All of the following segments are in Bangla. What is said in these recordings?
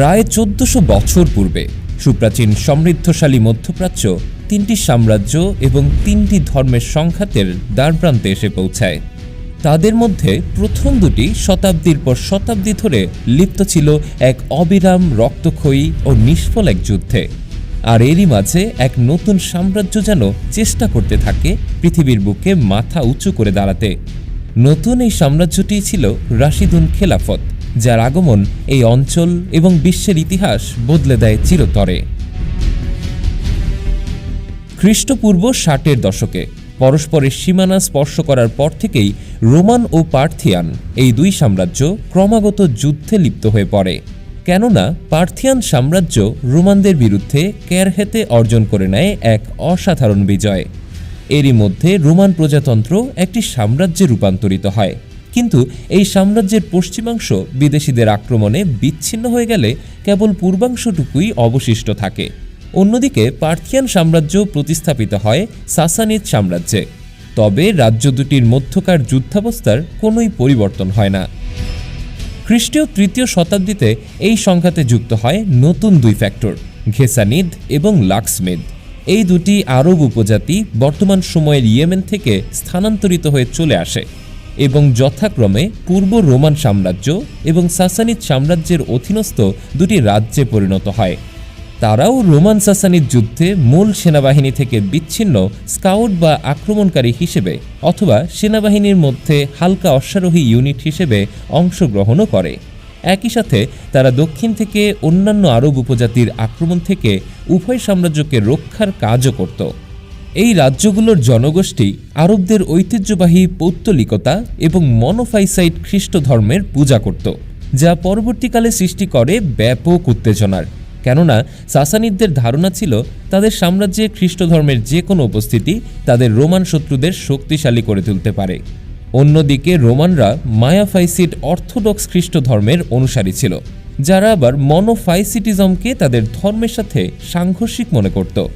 প্রায় চোদ্দশো বছর পূর্বে, সুপ্রাচীন সমৃদ্ধশালী মধ্যপ্রাচ্য তিনটি সাম্রাজ্য এবং তিনটি ধর্মের সংঘাতের দ্বারপ্রান্তে এসে পৌঁছায়। তাদের মধ্যে প্রথম দুটি শতাব্দীর পর শতাব্দী ধরে লিপ্ত ছিল এক অবিরাম রক্তক্ষয়ী ও নিষ্ফল এক যুদ্ধে। আর এরই মাঝে এক নতুন সাম্রাজ্য যেন চেষ্টা করতে থাকে, পৃথিবীর বুকে মাথা উঁচু করে দাঁড়াতে। নতুন এই সাম্রাজ্যটি ছিল রাশিদুন খেলাফত। যার আগমন এই অঞ্চল এবং বিশ্বের ইতিহাস বদলে দেয় চিরতরে। খ্রিস্টপূর্ব ষাটের দশকে পরস্পরের সীমানা স্পর্শ করার পর থেকেই রোমান ও পার্থিয়ান এই দুই সাম্রাজ্য ক্রমাগত যুদ্ধে লিপ্ত হয়ে পড়ে। কেননা পার্থিয়ান সাম্রাজ্য রোমানদের বিরুদ্ধে ক্যারহেতে অর্জন করে নেয় এক অসাধারণ বিজয়। এরই মধ্যে রোমান প্রজাতন্ত্র একটি সাম্রাজ্যে রূপান্তরিত হয়। কিন্তু এই সাম্রাজ্যের পশ্চিমাংশ বিদেশিদের আক্রমণে বিচ্ছিন্ন হয়ে গেলে কেবল পূর্বাংশটুকুই অবশিষ্ট থাকে। অন্যদিকে পার্থিয়ান সাম্রাজ্য প্রতিস্থাপিত হয় সাসানিদ সাম্রাজ্যে। তবে রাজ্য দুটির মধ্যকার যুদ্ধাবস্থার কোনোই পরিবর্তন হয় না। খ্রিস্টীয় তৃতীয় শতাব্দীতে এই সংঘাতে যুক্ত হয় নতুন দুই ফ্যাক্টর, ঘেসানিদ এবং লাক্সমেদ। এই দুটি আরব উপজাতি বর্তমান সময়ের ইয়েমেন থেকে স্থানান্তরিত হয়ে চলে আসে। এবং যথাক্রমে পূর্ব রোমান সাম্রাজ্য এবং সাসানিদ সাম্রাজ্যের অধীনস্থ দুটি রাজ্যে পরিণত হয়। তারাও রোমান সাসানিদ যুদ্ধে মূল সেনাবাহিনী থেকে বিচ্ছিন্ন, স্কাউট বা আক্রমণকারী হিসেবে অথবা সেনাবাহিনীর মধ্যে হালকা অশ্বারোহী ইউনিট হিসেবে অংশগ্রহণও করে। একই সাথে তারা দক্ষিণ থেকে অন্যান্য আরব উপজাতির আক্রমণ থেকে উভয় সাম্রাজ্যকে রক্ষার কাজও করত। রাজ্যগুলোর জনগোষ্ঠী আরবদের ঐতিহ্যবাহী পৌত্তলিকতা এবং মনোফাইসাইট খ্রিস্ট ধর্মের পূজা করত, যা পরবর্তীকালে সৃষ্টি করে ব্যাপক উত্তেজনার। কেননা, সাসানিদদের ধারণা ছিল তাদের সাম্রাজ্যে খ্রিস্ট ধর্মের যে কোনো উপস্থিতি তাদের রোমান শত্রুদের শক্তিশালী করে তুলতে পারে। অন্যদিকে রোমানরা মায়াফাইসিট অর্থোডক্স খ্রিস্ট ধর্মের অনুসারী ছিল, যারা আবার মনোফাইসিটিজমকে তাদের ধর্মের সাথে সাংঘর্ষিক মনে করত।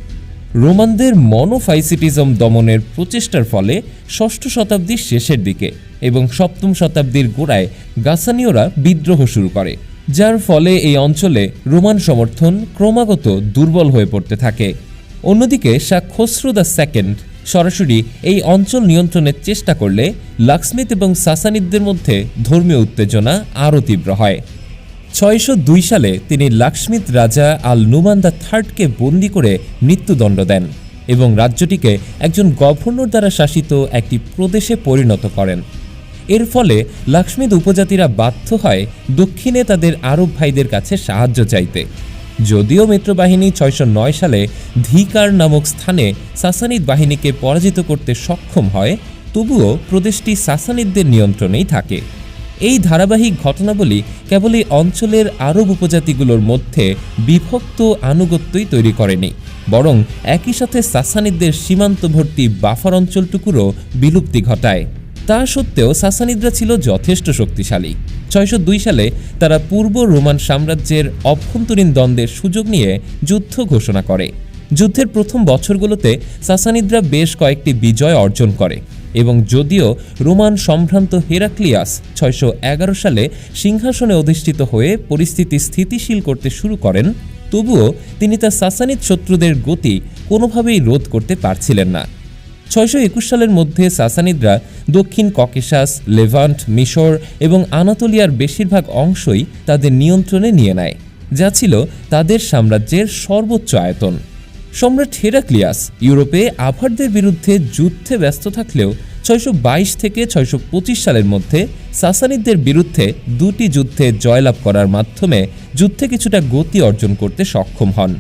রোমানদের মনোফাইসিটিজম দমনের প্রচেষ্টার ফলে ষষ্ঠ শতাব্দীর শেষের দিকে এবং সপ্তম শতাব্দীর গোড়ায় গাসানীয়রা বিদ্রোহ শুরু করে, যার ফলে এই অঞ্চলে রোমান সমর্থন ক্রমাগত দুর্বল হয়ে পড়তে থাকে। অন্যদিকে শাহ খসরু দ্য সেকেন্ড সরাসরি এই অঞ্চল নিয়ন্ত্রণের চেষ্টা করলে লাক্সমিত এবং সাসানিদদের মধ্যে ধর্মীয় উত্তেজনা আরও তীব্র হয়। ছয়শো দুই সালে তিনি লাক্সমিত রাজা আল নুমান দ্য থার্ডকে বন্দি করে মৃত্যুদণ্ড দেন এবং রাজ্যটিকে একজন গভর্নর দ্বারা শাসিত একটি প্রদেশে পরিণত করেন। এর ফলে লাক্সমিদ উপজাতিরা বাধ্য হয় দক্ষিণে তাদের আরব ভাইদের কাছে সাহায্য চাইতে। যদিও মিত্রবাহিনী ছয়শো নয় সালে ধিকার নামক স্থানে সাসানিদ বাহিনীকে পরাজিত করতে সক্ষম হয়, তবুও প্রদেশটি সাসানিদদের নিয়ন্ত্রণেই থাকে। এই ধারাবাহিক ঘটনাবলী কেবল এই অঞ্চলের আরব উপজাতিগুলোর মধ্যে বিভক্ত আনুগত্যই তৈরি করেনি, বরং একই সাথে সাসানিদদের সীমান্তবর্তী বাফার অঞ্চলটুকুরও বিলুপ্তি ঘটায়। তা সত্ত্বেও সাসানিদরা ছিল যথেষ্ট শক্তিশালী। ছয়শো দুই সালে তারা পূর্ব রোমান সাম্রাজ্যের অভ্যন্তরীণ দ্বন্দ্বের সুযোগ নিয়ে যুদ্ধ ঘোষণা করে। যুদ্ধের প্রথম বছরগুলোতে সাসানিদরা বেশ কয়েকটি বিজয় অর্জন করে। এবং যদিও রোমান সম্ভ্রান্ত হেরাক্লিয়াস ছয়শো এগারো সালে সিংহাসনে অধিষ্ঠিত হয়ে পরিস্থিতি স্থিতিশীল করতে শুরু করেন, তবুও তিনি তার সাসানিদ শত্রুদের গতি কোনোভাবেই রোধ করতে পারছিলেন না। ছয়শো একুশ সালের মধ্যে সাসানিদরা দক্ষিণ ককেশাস, লেভান্ট, মিশর এবং আনাতোলিয়ার বেশিরভাগ অংশই তাদের নিয়ন্ত্রণে নিয়ে নেয়, যা ছিল তাদের সাম্রাজ্যের সর্বোচ্চ আয়তন। সম্রাট হেরাক্লিয়াস ইউরোপে আভারদের বিরুদ্ধে যুদ্ধে ব্যস্ত থাকলেও ছয়শো বাইশ থেকে ছয়শো পঁচিশ সালের মধ্যে সাসানিদদের বিরুদ্ধে দুটি যুদ্ধে জয়লাভ করার মাধ্যমে যুদ্ধে কিছুটা গতি অর্জন করতে সক্ষম হন।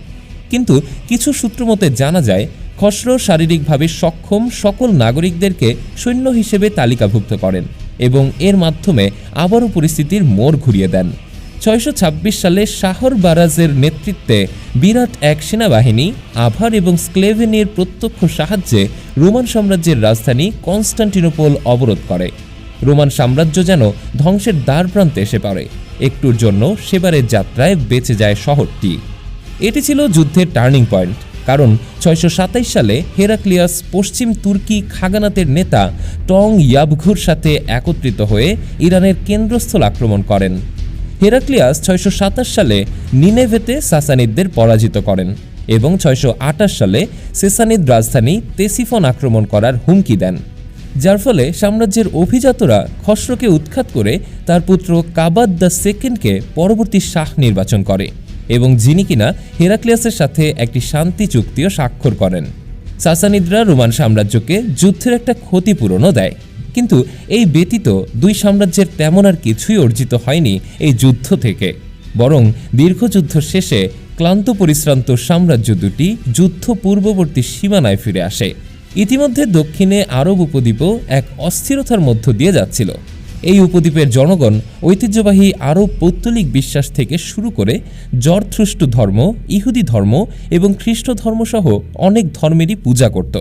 কিন্তু কিছু সূত্র মতে জানা যায় খসরো শারীরিকভাবে সক্ষম সকল নাগরিকদেরকে সৈন্য হিসেবে তালিকাভুক্ত করেন এবং এর মাধ্যমে আবারও পরিস্থিতির মোড় ঘুরিয়ে দেন। ছয়শো ছাব্বিশ সালে শাহর বারাজের নেতৃত্বে বিরাট এক সেনাবাহিনী, আভার এবং স্ক্লেভেনির প্রত্যক্ষ সাহায্যে রোমান সাম্রাজ্যের রাজধানী কনস্টান্টিনোপল অবরোধ করে। রোমান সাম্রাজ্য যেন ধ্বংসের দ্বার প্রান্তে এসে পড়ে। একটুর জন্য সেবারের যাত্রায় বেঁচে যায় শহরটি। এটি ছিল যুদ্ধের টার্নিং পয়েন্ট, কারণ ছয়শো সালে হেরাক্লিয়াস পশ্চিম তুর্কি খাগানাতের নেতা টং ইয়াবঘুর সাথে একত্রিত হয়ে ইরানের কেন্দ্রস্থল আক্রমণ করেন। হেরাক্লিয়াস ছয়শো সাতাশ সালে নিনেভেতে সাসানিদদের পরাজিত করেন এবং ছয়শো আটাশ সালে সেসানিদ রাজধানী তেসিফন আক্রমণ করার হুমকি দেন, যার ফলে সাম্রাজ্যের অভিজাতরা খসরোকে উৎখাত করে তার পুত্র কাবাদ দ্য সেকেন্ডকে পরবর্তী শাহ নির্বাচন করে এবং যিনি কিনা হেরাক্লিয়াসের সাথে একটি শান্তি চুক্তিও স্বাক্ষর করেন। সাসানিদরা রোমান সাম্রাজ্যকে যুদ্ধের একটা ক্ষতিপূরণও দেয়। কিন্তু এই ব্যতীত দুই সাম্রাজ্যের তেমন আর কিছুই অর্জিত হয়নি এই যুদ্ধ থেকে। বরং দীর্ঘ যুদ্ধ শেষে ক্লান্ত পরিশ্রান্ত সাম্রাজ্য দুটি যুদ্ধ পূর্ববর্তী সীমানায় ফিরে আসে। ইতিমধ্যে দক্ষিণে আরব উপদ্বীপও এক অস্থিরতার মধ্য দিয়ে যাচ্ছিল। এই উপদ্বীপের জনগণ ঐতিহ্যবাহী আরব পৌত্তলিক বিশ্বাস থেকে শুরু করে জরথ্রুষ্ট ধর্ম, ইহুদি ধর্ম এবং খ্রিস্ট ধর্মসহ অনেক ধর্মেরই পূজা করত।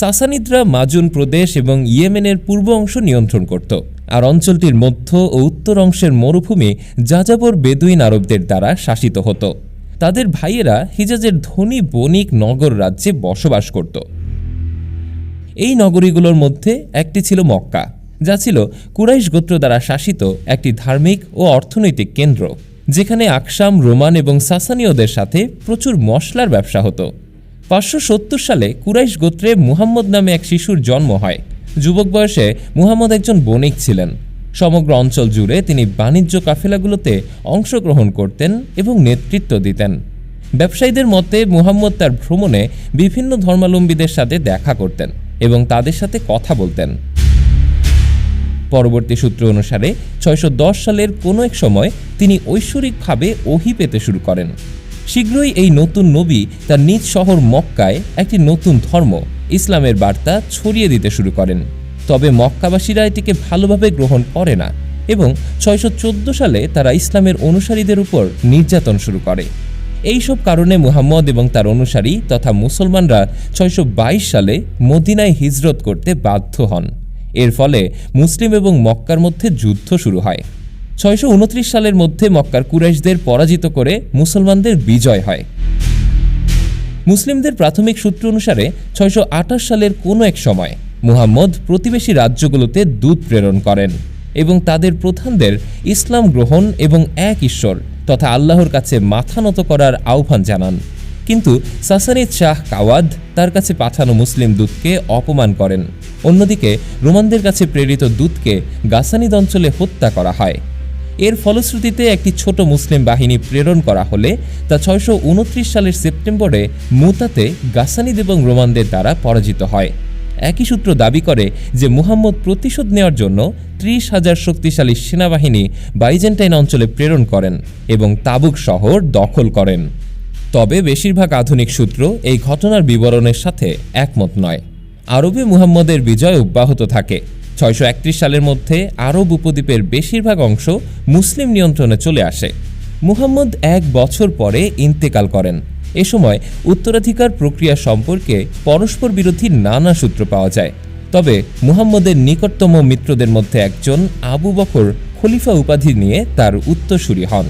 সাসানিদরা মাজুন প্রদেশ এবং ইয়েমেনের পূর্ব অংশ নিয়ন্ত্রণ করত। আর অঞ্চলটির মধ্য ও উত্তর অংশের মরুভূমি যাযাবর বেদুইন আরবদের দ্বারা শাসিত হতো। তাদের ভাইয়েরা হিজাজের ধনী বণিক নগর রাজ্যে বসবাস করত। এই নগরীগুলোর মধ্যে একটি ছিল মক্কা, যা ছিল কুরাইশ গোত্র দ্বারা শাসিত একটি ধার্মিক ও অর্থনৈতিক কেন্দ্র, যেখানে আকসাম, রোমান এবং সাসানীয়দের সাথে প্রচুর মশলার ব্যবসা হতো। পাঁচশো সত্তর সালে কুরাইশ গোত্রে মুহাম্মদ নামে এক শিশুর জন্ম হয়। যুবক বয়সে মুহাম্মদ একজন বণিক ছিলেন। সমগ্র অঞ্চল জুড়ে তিনি বাণিজ্য কাফেলাগুলোতে অংশগ্রহণ করতেন এবং নেতৃত্ব দিতেন। ব্যবসায়ীদের মতে মুহাম্মদ তার ভ্রমণে বিভিন্ন ধর্মাবলম্বীদের সাথে দেখা করতেন এবং তাদের সাথে কথা বলতেন। পরবর্তী সূত্র অনুসারে ছয়শো দশ সালের কোনো এক সময় তিনি ঐশ্বরিকভাবে ওহি পেতে শুরু করেন। শীঘ্রই এই নতুন নবী তার নিজ শহর মক্কায় একটি নতুন ধর্ম, ইসলামের বার্তা ছড়িয়ে দিতে শুরু করেন। তবে মক্কাবাসীরা এটিকে ভালোভাবে গ্রহণ করে না এবং ছয়শো চোদ্দ সালে তারা ইসলামের অনুসারীদের উপর নির্যাতন শুরু করে। এই সব কারণে মুহাম্মদ এবং তার অনুসারী তথা মুসলমানরা ছয়শো বাইশ সালে মদিনায় হিজরত করতে বাধ্য হন। এর ফলে মুসলিম এবং মক্কার মধ্যে যুদ্ধ শুরু হয়। ছয়শো উনত্রিশ সালের মধ্যে মক্কার কুরাইশদের পরাজিত করে মুসলমানদের বিজয় হয়। মুসলিমদের প্রাথমিক সূত্র অনুসারে ছয়শো আটাশ সালের কোনো এক সময় মুহাম্মদ প্রতিবেশী রাজ্যগুলোতে দূত প্রেরণ করেন এবং তাদের প্রধানদের ইসলাম গ্রহণ এবং এক ঈশ্বর তথা আল্লাহর কাছে মাথা নত করার আহ্বান জানান। কিন্তু সাসানিদ শাহ কাওয়াদ তার কাছে পাঠানো মুসলিম দূতকে অপমান করেন। অন্যদিকে রোমানদের কাছে প্রেরিত দূতকে গাসানিদ অঞ্চলে হত্যা করা হয়। এর ফলশ্রুতিতে একটি ছোট মুসলিম বাহিনী প্রেরণ করা হলে তা ছয়শো উনত্রিশ সালের সেপ্টেম্বরে মুতাতে গাসানিদ এবং রোমানদের দ্বারা পরাজিত হয়। একই সূত্র দাবি করে যে মুহাম্মদ প্রতিশোধ নেওয়ার জন্য ত্রিশ হাজার শক্তিশালী সেনাবাহিনী বাইজেন্টাইন অঞ্চলে প্রেরণ করেন এবং তাবুক শহর দখল করেন। তবে বেশিরভাগ আধুনিক সূত্র এই ঘটনার বিবরণের সাথে একমত নয়। আরবে মুহাম্মদের বিজয় অব্যাহত থাকে। ছয়শো একত্রিশ সালের মধ্যে আরব উপদ্বীপের বেশিরভাগ অংশ মুসলিম নিয়ন্ত্রণে চলে আসে। মুহাম্মদ এক বছর পরে ইন্তেকাল করেন। এ সময় উত্তরাধিকার প্রক্রিয়া সম্পর্কে পরস্পর বিরোধী নানা সূত্র পাওয়া যায়। তবে মুহাম্মদের নিকটতম মিত্রদের মধ্যে একজন আবু বকর খলিফা উপাধি নিয়ে তার উত্তরসূরি হন।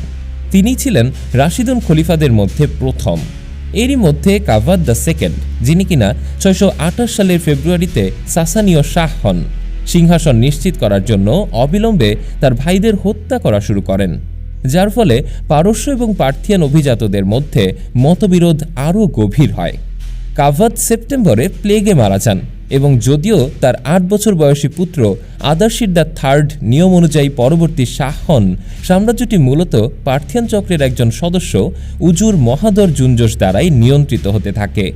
তিনি ছিলেন রাশিদুন খলিফাদের মধ্যে প্রথম। এরই মধ্যে কাভাদ দ্য সেকেন্ড, যিনি কিনা ছয়শো আঠাশ সালের ফেব্রুয়ারিতে সাসানীয় শাহ হন। সিংহাসন নিশ্চিত করার জন্য অবিলম্বে তার ভাইদের হত্যা করা শুরু করেন। যার ফলে পারস্য এবং পার্থিয়ান অভিজাতদের মধ্যে মতবিরোধ আরও গভীর হয়। কাভাদ সেপ্টেম্বরে প্লেগে মারা যান এবং যদিও তার আট বছর বয়সী পুত্র আদার্শির দ্য থার্ড নিয়ম অনুযায়ী পরবর্তী শাহ হন সাম্রাজ্যটি মূলত পার্থিয়ান চক্রের একজন সদস্য উজুর মহাদর জুঞ্জস দ্বারাই নিয়ন্ত্রিত হতে থাকে।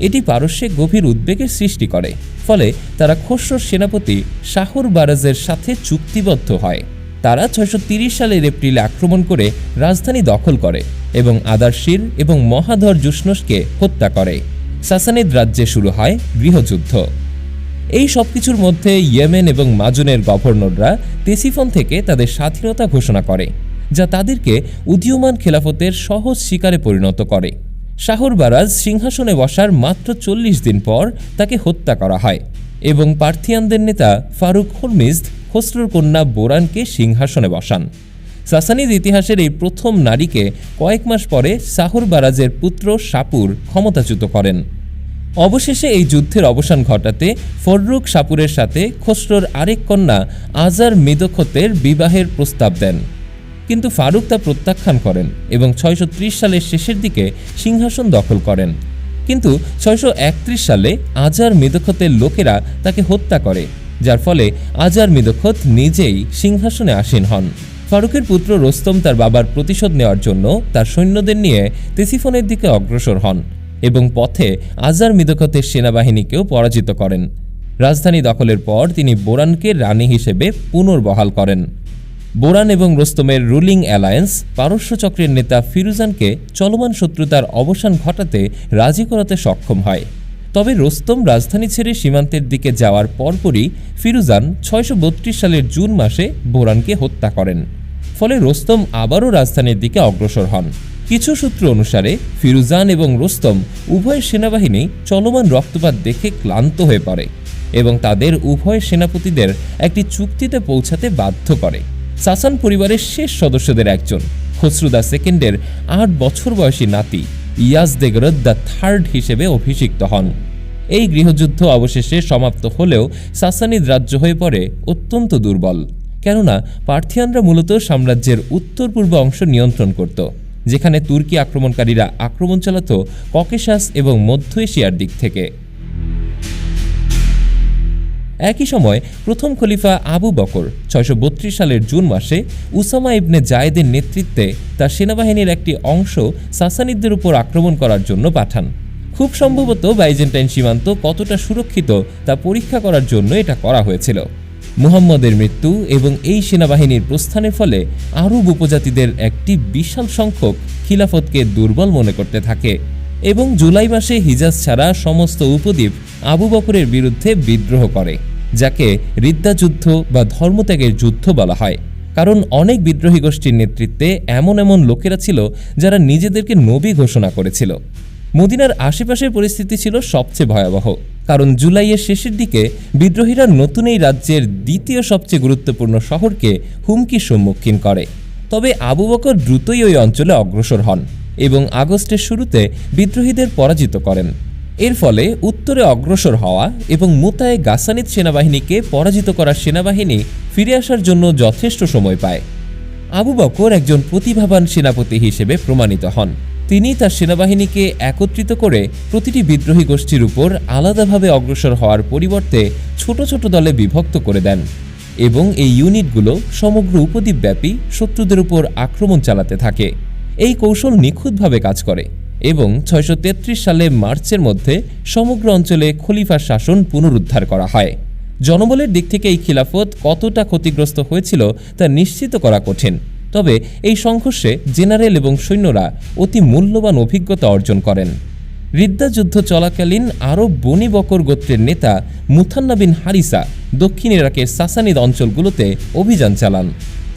এটি পারস্যে গভীর উদ্বেগের সৃষ্টি করে, ফলে তারা খসরুর সেনাপতি শাহর বারাজের সাথে চুক্তিবদ্ধ হয়। তারা ছয়শো সালের এপ্রিলে আক্রমণ করে রাজধানী দখল করে এবং আদারশির এবং মহাধর জুসনসকে হত্যা করে। সাসানিদ রাজ্যে শুরু হয় গৃহযুদ্ধ। এই সব কিছুর মধ্যে ইয়েমেন এবং মাজুনের গভর্নররা তেসিফন থেকে তাদের স্বাধীনতা ঘোষণা করে, যা তাদেরকে উদীয়মান খেলাফতের সহজ শিকারে পরিণত করে। শাহর বারাজ সিংহাসনে বসার মাত্র চল্লিশ দিন পর তাকে হত্যা করা হয় এবং পার্থিয়ানদের নেতা ফারুক হরমিজদ খসরুর কন্যা বোরানকে সিংহাসনে বসান। সাসানিদ ইতিহাসের এই প্রথম নারীকে কয়েক মাস পরে শাহর বারাজের পুত্র সাপুর ক্ষমতাচ্যুত করেন। অবশেষে এই যুদ্ধের অবসান ঘটাতে ফররুক সাপুরের সাথে খসরোর আরেক কন্যা আজার মেদখতের বিবাহের প্রস্তাব দেন। কিন্তু ফারুক তা প্রত্যাখ্যান করেন এবং ছয়শো ত্রিশ সালের শেষের দিকে সিংহাসন দখল করেন। কিন্তু ছয়শো একত্রিশ সালে আজার মিদখতের লোকেরা তাকে হত্যা করে, যার ফলে আজার মিদখত নিজেই সিংহাসনে আসীন হন। ফারুকের পুত্র রোস্তম তার বাবার প্রতিশোধ নেওয়ার জন্য তার সৈন্যদের নিয়ে তেসিফনের দিকে অগ্রসর হন এবং পথে আজার মিদখতের সেনাবাহিনীকেও পরাজিত করেন। রাজধানী দখলের পর তিনি বোরানকে রানী হিসেবে পুনর্বহাল করেন। বোরান এবং রোস্তমের রুলিং অ্যালায়েন্স, পারস্য চক্রের নেতা ফিরুজানকে চলমান শত্রুতার অবসান ঘটাতে রাজি করাতে সক্ষম হয়। তবে রোস্তম রাজধানী ছেড়ে সীমান্তের দিকে যাওয়ার পরপরই ফিরুজান ছয়শো বত্রিশ সালের জুন মাসে বোরানকে হত্যা করেন। ফলে রোস্তম আবারও রাজধানীর দিকে অগ্রসর হন। কিছু সূত্র অনুসারে, ফিরুজান এবং রোস্তম উভয় সেনাবাহিনী চলমান রক্তপাত দেখে ক্লান্ত হয়ে পড়ে এবং তাদের উভয় সেনাপতিদের একটি চুক্তিতে পৌঁছাতে বাধ্য করে। সাসান পরিবারের শেষ সদস্যদের একজন। খসরুদা সেকেন্ডের আট বছর বয়সী নাতি ইয়াজ দেগরদ দ্য থার্ড হিসেবে অভিষিক্ত হন। এই গৃহযুদ্ধ অবশেষে সমাপ্ত হলেও সাসানিদ রাজ্য হয়ে পড়ে অত্যন্ত দুর্বল। কেননা, পার্থিয়ানরা মূলত সাম্রাজ্যের উত্তর পূর্ব অংশ নিয়ন্ত্রণ করত, যেখানে তুর্কি আক্রমণকারীরা আক্রমণ চালাত ককেশাস এবং মধ্য এশিয়ার দিক থেকে। একই সময় প্রথম খলিফা আবু বকর ছয়শো বত্রিশ সালের জুন মাসে উসামা ইবনে জায়েদের নেতৃত্বে তার সেনাবাহিনীর একটি অংশ সাসানিদদের উপর আক্রমণ করার জন্য পাঠান। খুব সম্ভবত বাইজেন্টাইন সীমান্ত কতটা সুরক্ষিত তা পরীক্ষা করার জন্য এটা করা হয়েছিল। মুহাম্মদের মৃত্যু এবং এই সেনাবাহিনীর প্রস্থানের ফলে আরব উপজাতিদের একটি বিশাল সংখ্যক খিলাফতকে দুর্বল মনে করতে থাকে। এবং জুলাই মাসে হিজাজ ছাড়া সমস্ত উপদ্বীপ আবু বকরের বিরুদ্ধে বিদ্রোহ করে, যাকে যুদ্ধ বা ধর্মত্যাগের যুদ্ধ বলা হয়। কারণ অনেক বিদ্রোহী গোষ্ঠীর নেতৃত্বে এমন এমন লোকেরা ছিল যারা নিজেদেরকে নবী ঘোষণা করেছিল। মদিনার আশেপাশের পরিস্থিতি ছিল সবচেয়ে ভয়াবহ, কারণ জুলাইয়ের শেষের দিকে বিদ্রোহীরা নতুন এই রাজ্যের দ্বিতীয় সবচেয়ে গুরুত্বপূর্ণ শহরকে হুমকির সম্মুখীন করে। তবে আবু বকর দ্রুতই ওই অঞ্চলে অগ্রসর হন। এবং আগস্টের শুরুতে বিদ্রোহীদের পরাজিত করেন। এর ফলে উত্তরে অগ্রসর হওয়া এবং মুতায়ে গাসানিদ সেনাবাহিনীকে পরাজিত করার সেনাবাহিনী ফিরে আসার জন্য যথেষ্ট সময় পায়। আবু বকর একজন প্রতিভাবান সেনাপতি হিসেবে প্রমাণিত হন। তিনি তার সেনাবাহিনীকে একত্রিত করে প্রতিটি বিদ্রোহী গোষ্ঠীর উপর আলাদাভাবে অগ্রসর হওয়ার পরিবর্তে ছোট ছোট দলে বিভক্ত করে দেন এবং এই ইউনিটগুলো সমগ্র উপদ্বীপব্যাপী শত্রুদের উপর আক্রমণ চালাতে থাকে। এই কৌশল নিখুঁতভাবে কাজ করে এবং ছয়শো তেত্রিশ সালে মার্চের মধ্যে সমগ্র অঞ্চলে খলিফার শাসন পুনরুদ্ধার করা হয়। জনবলের দিক থেকে এই খিলাফত কতটা ক্ষতিগ্রস্ত হয়েছিল তা নিশ্চিত করা কঠিন। তবে এই সংঘর্ষে জেনারেল এবং সৈন্যরা অতি মূল্যবান অভিজ্ঞতা অর্জন করেন। রিদ্দা যুদ্ধ চলাকালীন আরব বনি বকর গোত্রের নেতা মুথান্না বিন হারিসা দক্ষিণ ইরাকের সাসানিদ অঞ্চলগুলোতে অভিযান চালান।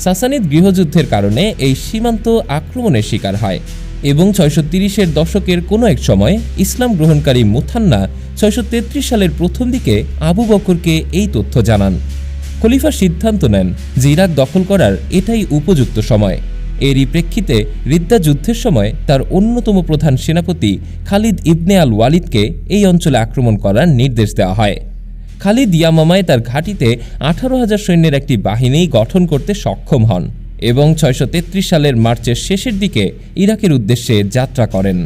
সাসানিদ গৃহযুদ্ধের কারণে এই সীমান্ত আক্রমণের শিকার হয় এবং ছয়শো তিরিশের দশকের কোনো এক সময় ইসলাম গ্রহণকারী মুথান্না ছয়শো তেত্রিশ সালের প্রথম দিকে আবু বকরকে এই তথ্য জানান। খলিফা সিদ্ধান্ত নেন যে ইরাক দখল করার এটাই উপযুক্ত সময়। এরই প্রেক্ষিতে রিদ্দা যুদ্ধের সময় তার অন্যতম প্রধান সেনাপতি খালিদ ইবনে আল ওয়ালিদকে এই অঞ্চলে আক্রমণ করার নির্দেশ দেওয়া হয়। খালিদ ইয়ামামায় তার ঘাঁটিতে আঠারো হাজার সৈন্যের একটি বাহিনী গঠন করতে সক্ষম হন এবং ছয়শো তেত্রিশ সালের মার্চের শেষের দিকে ইরাকের উদ্দেশ্যে যাত্রা করেন।